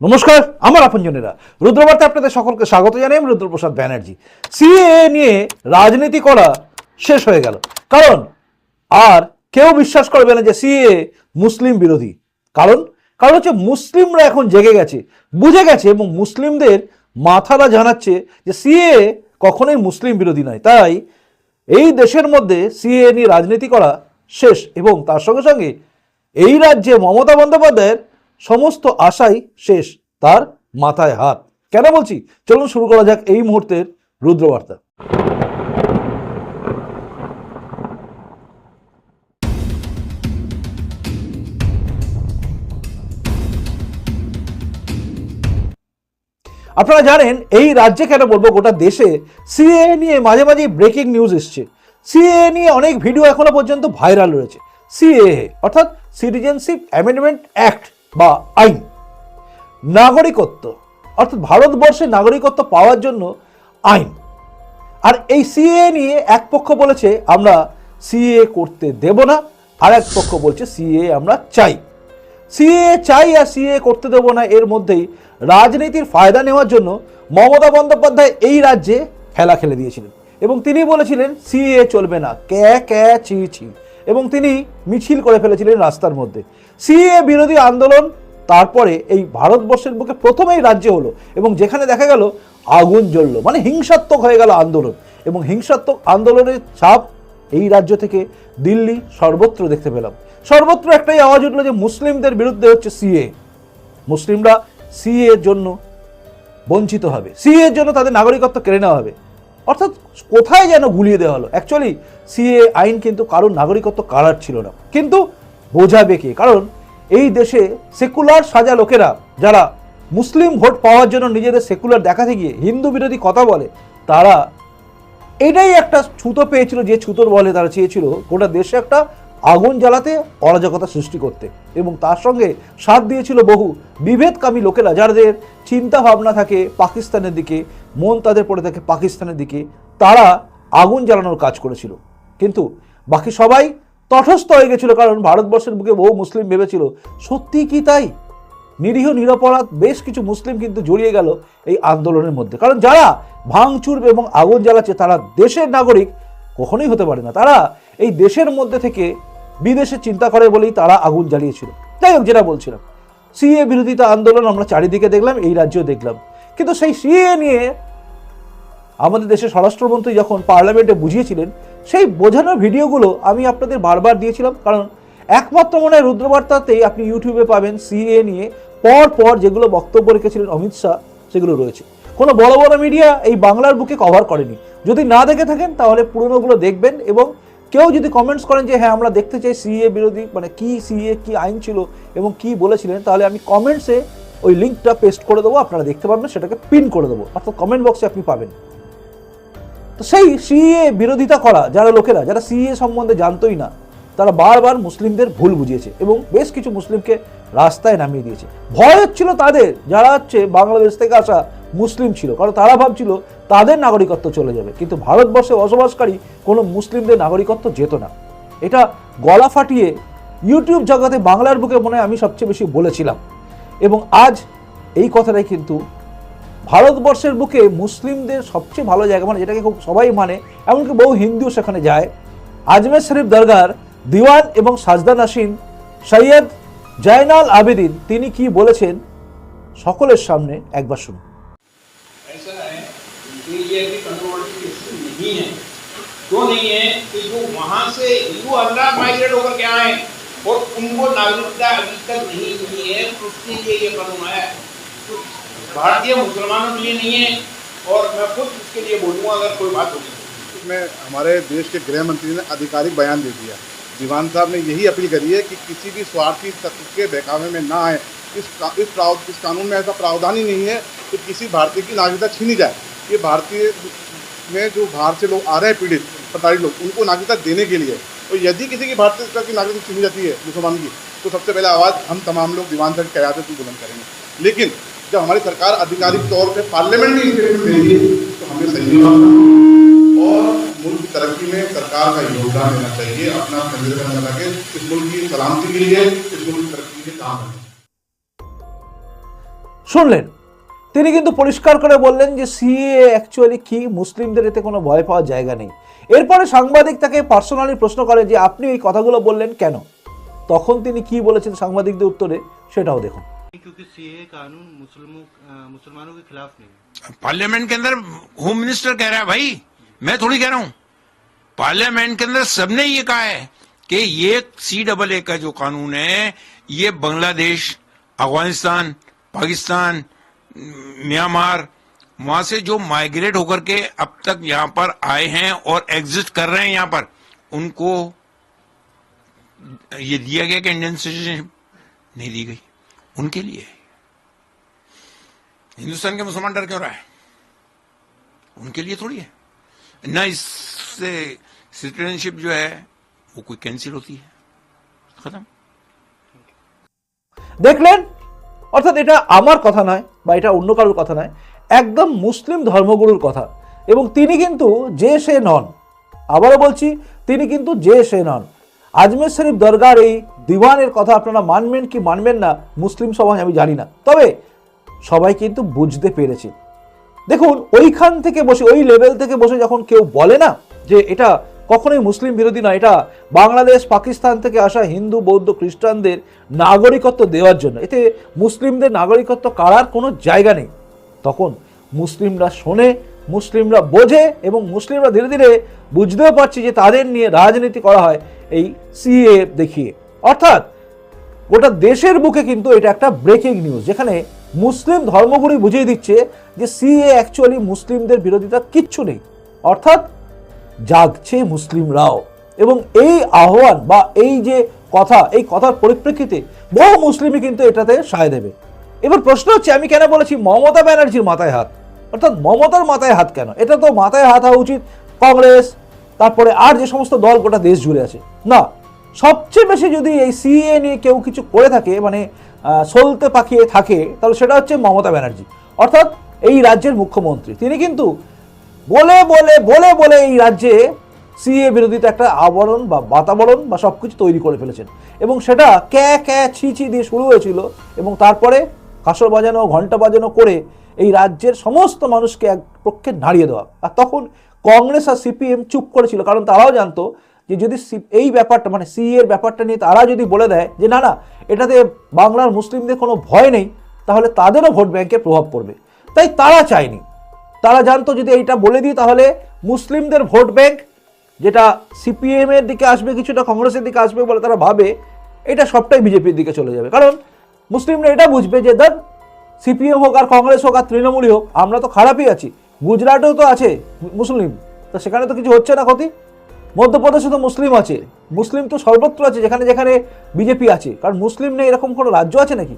নমস্কার, আমার আপনজনেরা। রুদ্রবার্তা আপনাদের সকলকে স্বাগত জানাই, আমি রুদ্রপ্রসাদ ব্যানার্জি। সিএ নিয়ে রাজনীতি করা শেষ হয়ে গেল। কারণ, আর কেউ বিশ্বাস করবে না যে সিএ মুসলিম বিরোধী। কারণ কারণ হচ্ছে মুসলিমরা এখন জেগে গেছে। বুঝে গেছে এবং মুসলিমদের মাথারা জানাচ্ছে যে সিএ কখনোই মুসলিম বিরোধী নয়। তাই, এই দেশের মধ্যে সিএ নিয়ে রাজনীতি করা শেষ এবং তার সঙ্গে সঙ্গে এই রাজ্যে মমতা বন্দ্যোপাধ্যায়ের সমস্ত আশাই শেষ, তার মাথায় হাত। কেন বলছি? চলুন শুরু করা যাক এই মুহূর্তের রুদ্রবার্তা। আপনারা জানেন, এই রাজ্যে কেন বলব, গোটা দেশে সিএ নিয়ে মাঝে মাঝে ব্রেকিং নিউজ এসছে। সিএ নিয়ে অনেক ভিডিও এখনও পর্যন্ত ভাইরাল রয়েছে। সিএ অর্থাৎ সিটিজেনশিপ অ্যামেন্ডমেন্ট অ্যাক্ট বা আইন। নাগরিকত্ব, অর্থাৎ ভারতবর্ষে নাগরিকত্ব পাওয়ার জন্য আইন। আর এই সিএ নিয়ে এক পক্ষ বলেছে, আমরা সিএ করতে দেব না। আর এক পক্ষ বলছে, সিএ আমরা চাই। সিএ চাই আর সিএ করতে দেবো না, এর মধ্যেই রাজনীতির ফায়দা নেওয়ার জন্য মমতা বন্দ্যোপাধ্যায় এই রাজ্যে খেলা খেলে দিয়েছিলেন। এবং তিনি বলেছিলেন, সিএ চলবে না, ক্যা ক্যা ছি ছি এবং তিনি মিছিল করে ফেলেছিলেন রাস্তার মধ্যে। সিএ বিরোধী আন্দোলন, তারপরে এই ভারতবর্ষের বুকে প্রথমেই রাজ্য হলো এবং যেখানে দেখা গেল আগুন জ্বললো মানে হিংসাত্মক হয়ে গেল আন্দোলন। এবং হিংসাত্মক আন্দোলনের ছাপ এই রাজ্য থেকে দিল্লি সর্বত্র দেখতে পেলাম। সর্বত্র একটাই আওয়াজ উঠল যে মুসলিমদের বিরুদ্ধে হচ্ছে সিএ। মুসলিমরা সিএ এর জন্য বঞ্চিত হবে সিএ এর জন্য তাদের নাগরিকত্ব কেড়ে নেওয়া হবে। অর্থাৎ কোথায় যেন গুলিয়ে দেওয়া হলো? অ্যাকচুয়ালি সিএ আইন কিন্তু কারোর নাগরিকত্ব কারার ছিল না। কিন্তু বোঝাবে কে? কারণ এই দেশে সেকুলার সাজা লোকেরা, যারা মুসলিম ভোট পাওয়ার জন্য নিজেদের সেকুলার দেখাতে গিয়ে হিন্দু বিরোধী কথা বলে, তারা এটাই একটা ছুতো পেয়েছিল যে ছুতোর বলে তারা চেয়েছিল গোটা দেশে একটা আগুন জ্বালাতে অরাজকতা সৃষ্টি করতে। এবং তার সঙ্গে সাথ দিয়েছিল বহু বিভেদকামী লোকেরা, যাদের চিন্তা ভাবনা থাকে পাকিস্তানের দিকে, মন তাদের পড়ে থাকে পাকিস্তানের দিকে, তারা আগুন জ্বালানোর কাজ করেছিল। কিন্তু বাকি সবাই তটস্থ হয়ে গেছিল কারণ ভারতবর্ষের বুকে বহু মুসলিম ভেবেছিল সত্যি কি তাই? নিরীহ নিরপরাধ, বেশ কিছু মুসলিম কিন্তু জড়িয়ে গেল এই আন্দোলনের মধ্যে। কারণ যারা ভাঙচুর এবং আগুন জ্বালাচ্ছে, তারা দেশের নাগরিক কখনোই হতে পারে না। তারা এই দেশের মধ্যে থেকে বিদেশে চিন্তা করে বলেই তারা আগুন জ্বালিয়েছিল। যাই হোক, যেটা বলছিলাম, সিএ বিরোধিতা আন্দোলন আমরা চারিদিকে দেখলাম, এই রাজ্যেও দেখলাম। কিন্তু সেই সিএ নিয়ে আমাদের দেশের স্বরাষ্ট্রমন্ত্রী যখন পার্লামেন্টে বুঝিয়েছিলেন সেই বোঝানোর ভিডিওগুলো আমি আপনাদের বারবার দিয়েছিলাম, কারণ একমাত্র মনে হয় রুদ্রবার্তাতেই আপনি ইউটিউবে পাবেন সিএ নিয়ে পর পর যেগুলো বক্তব্য রেখেছিলেন অমিত শাহ, সেগুলো রয়েছে। কোনো বড় বড় মিডিয়া এই বাংলার বুকে কভার করেনি। যদি না দেখে থাকেন, তাহলে পুরনোগুলো দেখবেন এবং কেউ যদি কমেন্টস করেন যে হ্যাঁ আমরা দেখতে চাই সিএ বিরোধী মানে কি সিএ, কি আইন ছিল এবং কি বলেছিলেন, তাহলে আমি কমেন্টসে ওই লিঙ্কটা পেস্ট করে দেবো, আপনারা দেখতে পাবেন, সেটাকে পিন করে দেবো। অর্থাৎ কমেন্ট বক্সে আপনি পাবেন। তো সেই সিএ বিরোধিতা করা, যারা লোকেরা, যারা সিএ সম্বন্ধে জানতোই না, তারা বারবার মুসলিমদের ভুল বুঝিয়েছে এবং বেশ কিছু মুসলিমকে রাস্তায় নামিয়ে দিয়েছে। ভয় হচ্ছিল তাদের, যারা হচ্ছে বাংলাদেশ থেকে আসা মুসলিম ছিল, কারণ তারা ভাবছিল তাদের নাগরিকত্ব চলে যাবে। কিন্তু ভারতবর্ষে বসবাসকারী কোনো মুসলিমদের নাগরিকত্ব যেত না। এটা গলা ফাটিয়ে ইউটিউব জগতে বাংলার বুকে মনে আমি সবচেয়ে বেশি বলেছিলাম। এবং আজ এই কথাটাই কিন্তু ভারতবর্ষের বুকে মুসলিমদের সবচেয়ে ভালো জায়গা মানে যেটাকে খুব সবাই মানে এমনকি বহু হিন্দুও সেখানে যায় আজমের শরীফ দরগার দিওয়ান এবং সাজদা নাসিন সৈয়দ জয়নাল আবেদিন তিনি কি বলেছেন সকলের সামনে একবার শুনুন ऐसा है कि ये अभी कंट्रोवर्सी नहीं है क्यों नहीं है कि जो वहां से हिंदू अल्लाह माइग्रेट होकर के आए और उनको नागरिकता अभी तक नहीं मिली है उसके लिए ये कानून आया है तो भारतीय मुसलमानों के लिए नहीं है, और मैं खुद इसके लिए बोलूँगा, अगर कोई बात होगी। में, हमारे देश के गृह मंत्री ने आधिकारिक बयान दे दिया। दीवान साहब ने यही अपील करी है कि किसी भी स्वार्थी तत्व के बहकावे में ना आए। इस इस प्राव, इस कानून में ऐसा प्रावधान ही नहीं है कि किसी भारतीय की नागरिकता छीनी जाए। ये भारतीय में जो बाहर से लोग आ रहे हैं, पीड़ित, प्रताड़ित लोग, उनको नागरिकता देने के लिए। और यदि किसी की भारतीय की नागरिकता छीनी जाती है, मुसलमान की तो सबसे पहले आवाज़ हम तमाम लोग दीवान साहब की कयादत बुलंद करेंगे। लेकिन जब हमारी सरकार आधिकारिक तौर पर पार्लियामेंट में स्टेटमेंट देगी तो हमें सही और मुल्क की तरक्की में सरकार का योगदान देना चाहिए अपना संविधान बना के इस मुल्क की सलामती के लिए इस मुल्क की तरक्की के लिए काम करें শুনলেন তিনি কিন্তু পরিষ্কার করে বললেন যে সিএ অ্যাকচুয়ালি কি মুসলিমদের এতে কোনো ভয় পাওয়ার জায়গা নেই এরপরে সাংবাদিক তাকে পার্সোনালি প্রশ্ন করে যে আপনি এই কথাগুলো বললেন কেন তখন তিনি কি বলেছেন সাংবাদিকদের উত্তরে সেটাও দেখুন क्योंकि सीए कानून मुसलमों अ, मुसलमानों के खिलाफ नहीं पार्लियामेंट के अंदर होम मिनिस्टर कह रहा है भाई मैं थोड़ी कह रहा हूँ। पार्लियामेंट के अंदर सबने ये कहा है कि ये सी डबल ए का जो कानून है ये बांग्लादेश अफ़गानिस्तान पाकिस्तान म्यांमार वहाँ से जो माइग्रेट होकर के अब तक यहाँ पर आए हैं और एग्जिस्ट कर रहे हैं यहाँ पर उनको ये दिया गया कि इंडियन सिटीजनशिप नहीं दी गई। उनके लिए है। हिंदुस्तान के मुसलमान डर क्यों रहा है उनके लिए थोड़ी है ना इससे सिटीजनशिप जो है वो कोई कैंसिल होती है खत्म দেখলেন অর্থাৎ এটা আমার কথা নয় বা এটা অন্য কারোর কথা নয় একদম মুসলিম ধর্মগুরুর কথা এবং তিনি কিন্তু যে সে নন আবারও বলছি তিনি কিন্তু যে সে নন আজমের শরীফ দরগার এই দিওয়ানের কথা আপনারা মানবেন কি মানবেন না, মুসলিম সমাজ আমি জানি না। তবে সবাই কিন্তু বুঝতে পেরেছে। দেখুন, ওইখান থেকে বসে, ওই লেভেল থেকে বসে যখন কেউ বলে না যে এটা কখনোই মুসলিম বিরোধী নয়, এটা বাংলাদেশ, পাকিস্তান থেকে আসা হিন্দু, বৌদ্ধ, খ্রিস্টানদের নাগরিকত্ব দেওয়ার জন্য, এতে মুসলিমদের নাগরিকত্ব কাড়ার কোনো জায়গা নেই। তখন মুসলিমরা শোনে মুসলিমরা বোঝে এবং মুসলিমরা ধীরে ধীরে বুঝতেও পারছে যে তাদের নিয়ে রাজনীতি করা হয় এই সিএ দেখিয়ে। অর্থাৎ গোটা দেশের বুকে কিন্তু এটা একটা ব্রেকিং নিউজ যেখানে মুসলিম ধর্মগুরু বুঝিয়ে দিচ্ছে যে সিএ অ্যাকচুয়ালি মুসলিমদের বিরোধিতা কিচ্ছু নেই। অর্থাৎ জাগছে মুসলিমরাও। এবং এই আহ্বান বা এই যে কথা, এই কথার পরিপ্রেক্ষিতে বহু মুসলিমই কিন্তু এটাতে সায় দেবে। এবার প্রশ্ন হচ্ছে, আমি কেন বলেছি মমতা ব্যানার্জির মাথায় হাত? অর্থাৎ মমতার মাথায় হাত কেন? এটা তো মাথায় হাত হওয়া উচিত। কংগ্রেস, তারপরে আর যে সমস্ত দল গোটা দেশ জুড়ে আছে। না, সবচেয়ে বেশি যদি এই সিএ নিয়ে কেউ কিছু করে থাকে মানে সলতে পাকিয়ে থাকে, তাহলে সেটা হচ্ছে মমতা ব্যানার্জি। অর্থাৎ এই রাজ্যের মুখ্যমন্ত্রী। তিনি কিন্তু বলে বলে বলে বলে এই রাজ্যে সিএ বিরোধিতা একটা আবরণ বা বাতাবরণ বা সব কিছু তৈরি করে ফেলেছেন। এবং সেটা ক্যা ক্যা, ছি ছি দিয়ে শুরু হয়েছিল এবং তারপরে কাসর বাজানো ঘণ্টা বাজানো করে এই রাজ্যের সমস্ত মানুষকে এক পক্ষে নাড়িয়ে দেওয়া। আর তখন কংগ্রেস আর সিপিএম চুপ করেছিল, কারণ তারাও জানতো যে যদি এই ব্যাপারটা মানে সি এর ব্যাপারটা নিয়ে তারা যদি বলে দেয় যে না না, এটাতে বাংলার মুসলিমদের কোনো ভয় নেই, তাহলে তাদেরও ভোট ব্যাংকে প্রভাব পড়বে। তাই তারা চায়নি। তারা জানতো যদি এইটা বলে দিই, তাহলে মুসলিমদের ভোট ব্যাংক, যেটা সিপিএম এর দিকে আসবে, কিছুটা কংগ্রেসের দিকে আসবে বলে তারা ভাবে, এটা সবটাই বিজেপির দিকে চলে যাবে। কারণ মুসলিমরা এটা বুঝবে যে ধর সিপিএম হোক আর কংগ্রেস হোক আর তৃণমূলই হোক, আমরা তো খারাপই আছি। গুজরাটেও তো আছে মুসলিম। তো সেখানে তো কিছু হচ্ছে না ক্ষতি? মধ্যপ্রদেশে তো মুসলিম আছে। মুসলিম তো সর্বত্র আছে, যেখানে যেখানে বিজেপি আছে। কারণ মুসলিম নেই, এরকম কোনো রাজ্য আছে নাকি?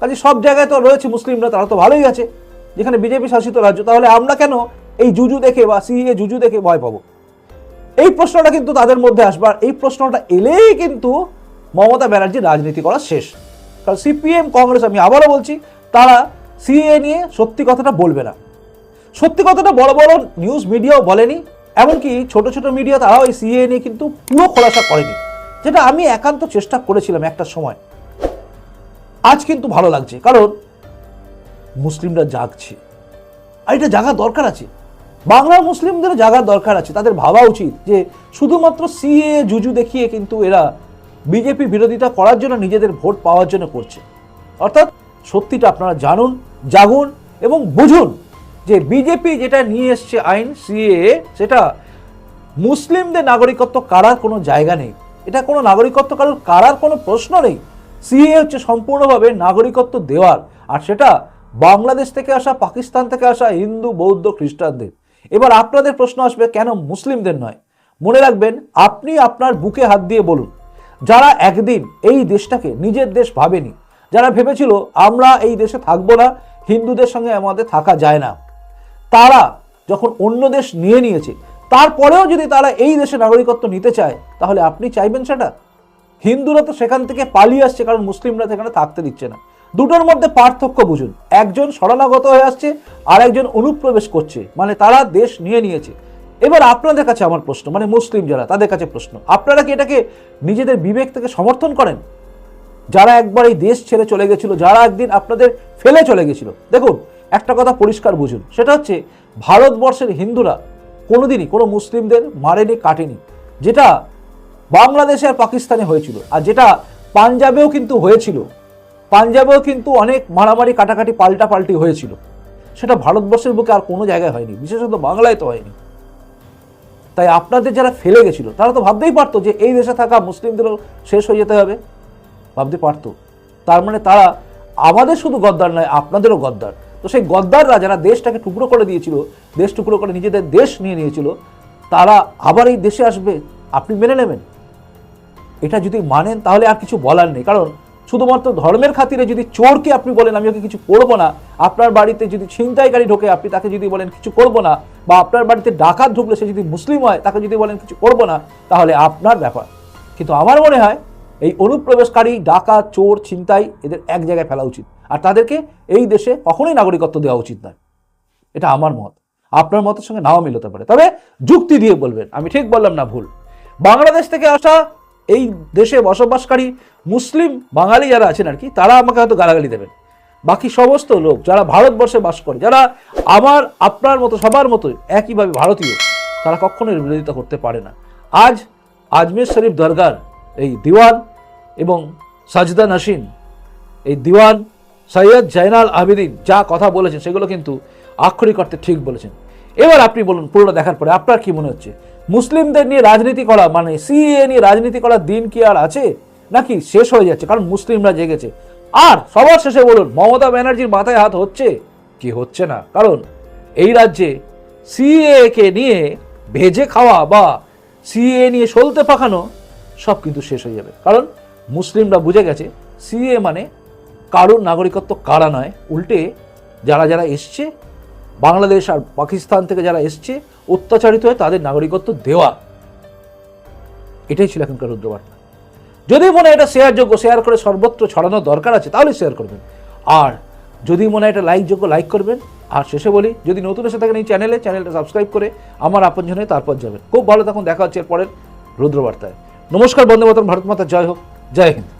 কাজে সব জায়গায় তো রয়েছে মুসলিমরা, তারা তো ভালোই আছে। যেখানে বিজেপি শাসিত রাজ্য, তাহলে আমরা কেন এই জুজু দেখে বা সিএ জুজু দেখে ভয় পাবো? এই প্রশ্নটা কিন্তু তাদের মধ্যে আসবার এই প্রশ্নটা এলেই কিন্তু মমতা ব্যানার্জির রাজনীতি করা শেষ। কারণ সিপিএম, কংগ্রেস আমি আবারও বলছি তারা সিএ নিয়ে সত্যি কথাটা বলবে না। সত্যি কথাটা বড় বড় নিউজ মিডিয়াও বলেনি, এমনকি ছোট ছোট মিডিয়া তারাও এই সিএ নিয়ে কিন্তু পুরো খোলাসা করেনি, যেটা আমি একান্ত চেষ্টা করেছিলাম একটা সময়। আজ কিন্তু ভালো লাগছে, কারণ মুসলিমরা জাগছে। আর এটা জাগার দরকার আছে। বাংলার মুসলিমদের জাগার দরকার আছে, তাদের ভাবা উচিত যে শুধুমাত্র সিএ জুজু দেখিয়ে কিন্তু এরা বিজেপি বিরোধিতা করার জন্য নিজেদের ভোট পাওয়ার জন্য করছে। অর্থাৎ সত্যিটা আপনারা জানুন, জাগুন এবং বুঝুন যে বিজেপি যেটা নিয়ে এসছে আইন, সিএ, সেটা মুসলিমদের নাগরিকত্ব কারার কোনো জায়গা নেই। এটা কোনো নাগরিকত্ব কারোর কারার কোনো প্রশ্ন নেই। সিএ হচ্ছে সম্পূর্ণভাবে নাগরিকত্ব দেওয়ার, আর সেটা বাংলাদেশ থেকে আসা, পাকিস্তান থেকে আসা হিন্দু, বৌদ্ধ, খ্রিস্টানদের। এবার আপনাদের প্রশ্ন আসবে, কেন মুসলিমদের নয়? মনে রাখবেন, আপনি আপনার বুকে হাত দিয়ে বলুন, যারা একদিন এই দেশটাকে নিজের দেশ ভাবেনি যারা ভেবেছিল, আমরা এই দেশে থাকব না, হিন্দুদের সঙ্গে আমাদের থাকা যায় না। তারা যখন অন্য দেশ নিয়ে নিয়েছে, তারপরেও যদি তারা এই দেশে নাগরিকত্ব নিতে চায়, তাহলে আপনি চাইবেন সেটা? হিন্দুরা তো সেখান থেকে পালিয়ে আসছে, কারণ মুসলিমরা সেখানে থাকতে দিচ্ছে না। দুটোর মধ্যে পার্থক্য বুঝুন। একজন শরণাগত হয়ে আসছে আর একজন অনুপ্রবেশ করছে। মানে তারা দেশ নিয়ে নিয়েছে। এবার আপনাদের কাছে আমার প্রশ্ন মানে মুসলিম যারা, তাদের কাছে প্রশ্ন। আপনারা কি এটাকে নিজেদের বিবেক থেকে সমর্থন করেন? যারা একবার এই দেশ ছেড়ে চলে গেছিল, যারা একদিন আপনাদের ফেলে চলে গেছিল। দেখুন, একটা কথা পরিষ্কার বুঝুন, সেটা হচ্ছে ভারতবর্ষের হিন্দুরা কোনোদিনই কোনো মুসলিমদের মারেনি, কাটেনি। যেটা বাংলাদেশে আর পাকিস্তানে হয়েছিল, আর যেটা পাঞ্জাবেও কিন্তু হয়েছিল। পাঞ্জাবেও কিন্তু অনেক মারামারি, কাটাকাটি পাল্টা পাল্টি হয়েছিল। সেটা ভারতবর্ষের বুকে আর কোনো জায়গায় হয়নি, বিশেষত বাংলায় তো হয়নি। তাই আপনাদের যারা ফেলে গেছিল, তারা তো ভাবতেই পারতো যে এই দেশে থাকা মুসলিমদেরও শেষ হয়ে যেতে হবে। ভাবতে পারতো। তার মানে তারা আমাদের শুধু গদ্দার নয়, আপনাদেরও গদ্দার। তো সেই গদ্দাররা যারা দেশটাকে টুকরো করে দিয়েছিল, দেশ টুকরো করে নিজেদের দেশ নিয়ে নিয়েছিল, তারা আবার এই দেশে আসবে, আপনি মেনে নেবেন? এটা যদি মানেন, তাহলে আর কিছু বলার নেই। কারণ শুধুমাত্র ধর্মের খাতিরে যদি চোরকে আপনি বলেন, আমি ওকে কিছু করব না। আপনার বাড়িতে যদি ছিনতাইকারী ঢোকে, আপনি তাকে যদি বলেন, কিছু করব না। বা আপনার বাড়িতে ডাকাত ঢুকলে সে যদি মুসলিম হয়, তাকে যদি বলেন, কিছু করব না, তাহলে আপনার ব্যাপার। কিন্তু আমার মনে হয় এই অনুপ্রবেশকারী ডাকা চোর, ছিনতাই এদের এক জায়গায় ফেলা উচিত। আর তাদেরকে এই দেশে কখনোই নাগরিকত্ব দেওয়া উচিত নয়। এটা আমার মত। আপনার মতের সঙ্গে নাও মিলতে পারে। তবে যুক্তি দিয়ে বলবেন, আমি ঠিক বললাম না, ভুল। বাংলাদেশ থেকে আসা এই দেশে বসবাসকারী মুসলিম বাঙালি যারা আছেন আর কি, তারা আমাকে হয়তো গালাগালি দেবেন। বাকি সমস্ত লোক যারা ভারতবর্ষে বাস করে, যারা আমার, আপনার মতো, সবার মতো একইভাবে ভারতীয়, তারা কখনোই বিরোধিতা করতে পারে না। আজ আজমের শরীফ দরগার এই দিওয়ান এবং সাজদা নাসিন, এই দিওয়ান সৈয়দ জয়নাল আবেদিন যা কথা বলেছেন সেগুলো কিন্তু আক্ষরিক অর্থে ঠিক বলেছেন। এবার আপনি বলুন পুরোটা দেখার পরে আপনার কি মনে হচ্ছে? মুসলিমদের নিয়ে রাজনীতি করা মানে সিএ নিয়ে রাজনীতি করার দিন কি আর আছে? নাকি শেষ হয়ে যাচ্ছে, কারণ মুসলিমরা জেগেছে। আর সবার শেষে বলুন, মমতা ব্যানার্জির মাথায় হাত হচ্ছে? কি হচ্ছে না? কারণ এই রাজ্যে সিএ কে নিয়ে ভেজে খাওয়া বা সিএ নিয়ে সলতে পাকানো সব কিন্তু শেষ হয়ে যাবে। কারণ মুসলিমরা বুঝে গেছে, সিএ মানে কারোর নাগরিকত্ব কারা নয়। উল্টে যারা যারা এসছে, বাংলাদেশ আর পাকিস্তান থেকে যারা এসছে, অত্যাচারিত হয়ে তাদের নাগরিকত্ব দেওয়া। এটাই ছিল এখনকার রুদ্রবার্তা। যদি মনে এটা শেয়ারযোগ্য শেয়ার করে সর্বত্র ছড়ানোর দরকার আছে, তাহলে শেয়ার করবেন। আর যদি মনে হয় এটা লাইকযোগ্য লাইক করবেন। আর শেষে বলি, যদি নতুন এসে থাকেন এই চ্যানেলে, চ্যানেলটা সাবস্ক্রাইব করে আমার আপনজন তারপর যাবেন। খুব ভালো তখন দেখা হচ্ছে এর পরের রুদ্রবার্তায়। নমস্কার বন্দে মাতরম ভারত মাতা জয় হোক। জয় হিন্দ।